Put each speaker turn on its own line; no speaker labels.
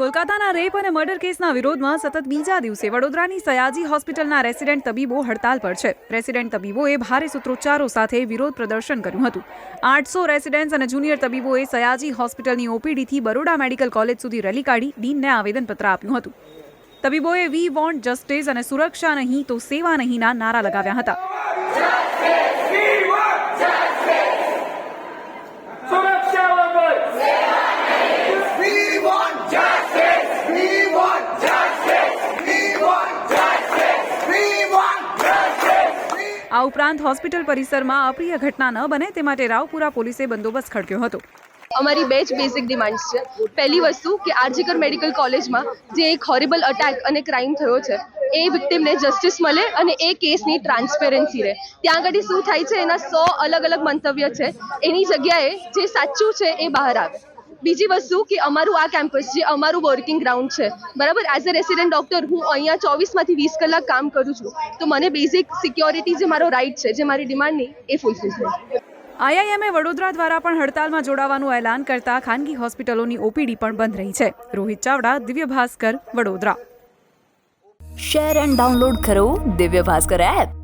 કોલકાતાના રેપ અને મર્ડર કેસના વિરોધમાં સતત બીજા દિવસે વડોદરાની સયાજી હોસ્પિટલના રેસિડેન્ટ તબીબો હડતાલ પર છે. રેસિડેન્ટ તબીબોએ ભારે સૂત્રોચ્ચારો સાથે વિરોધ પ્રદર્શન કર્યું હતું. આઠસો રેસિડેન્ટ્સ અને જુનિયર તબીબોએ સયાજી હોસ્પિટલની ઓપીડીથી બરોડા મેડિકલ કોલેજ સુધી રેલી કાઢી ડીનને આવેદનપત્ર આપ્યું હતું. તબીબોએ વી વોન્ટ જસ્ટિસ અને સુરક્ષા નહીં તો સેવા નહીંના નારા લગાવ્યા હતા. આ ઉપરાંત હોસ્પિટલ પરિસરમાં અપ્રિય ઘટના ન બને તે માટે રાવપુરા પોલીસે બંદોબસ્ત ખડક્યો હતો.
અમારી બે જ બેઝિક ડિમાન્ડ્સ છે. પહેલી વસ્તુ કે આરજીકર મેડિકલ કોલેજમાં જે એક હોરિબલ અટેક અને ક્રાઇમ થયો છે, એ વિક્ટિમને જસ્ટિસ મળે અને એ કેસની ટ્રાન્સપેરન્સી રહે. ત્યાં આગળ શું થાય છે, એના સો અલગ અલગ મંતવ્ય છે. એની જગ્યાએ જે સાચું છે એ બહાર આવે. બીજી વસ્તુ કે અમારું આ કેમ્પસ જે અમારું વર્કિંગ ગ્રાઉન્ડ છે બરાબર? એઝ અ રેસિડેન્ટ ડોક્ટર હું અહીંયા ચોવીસમાંથી વીસ કલાક કામ કરું છું. તો મને બેઝિક સિક્યોરિટી જે મારો રાઇટ છે જે મારી ડિમાન્ડની એ ફૂલફિલ થાય.
આઈઆઈએમએ વડોદરા દ્વારા પણ હડતાલમાં જોડાવાનું એલાન કરતા ખાનગી હોસ્પિટલોની ઓપીડી પણ બંધ રહી છે. Rohit Chavda Divya Bhaskar Vadodara.
Share and download કરો દિવ્ય ભાસ્કર એપ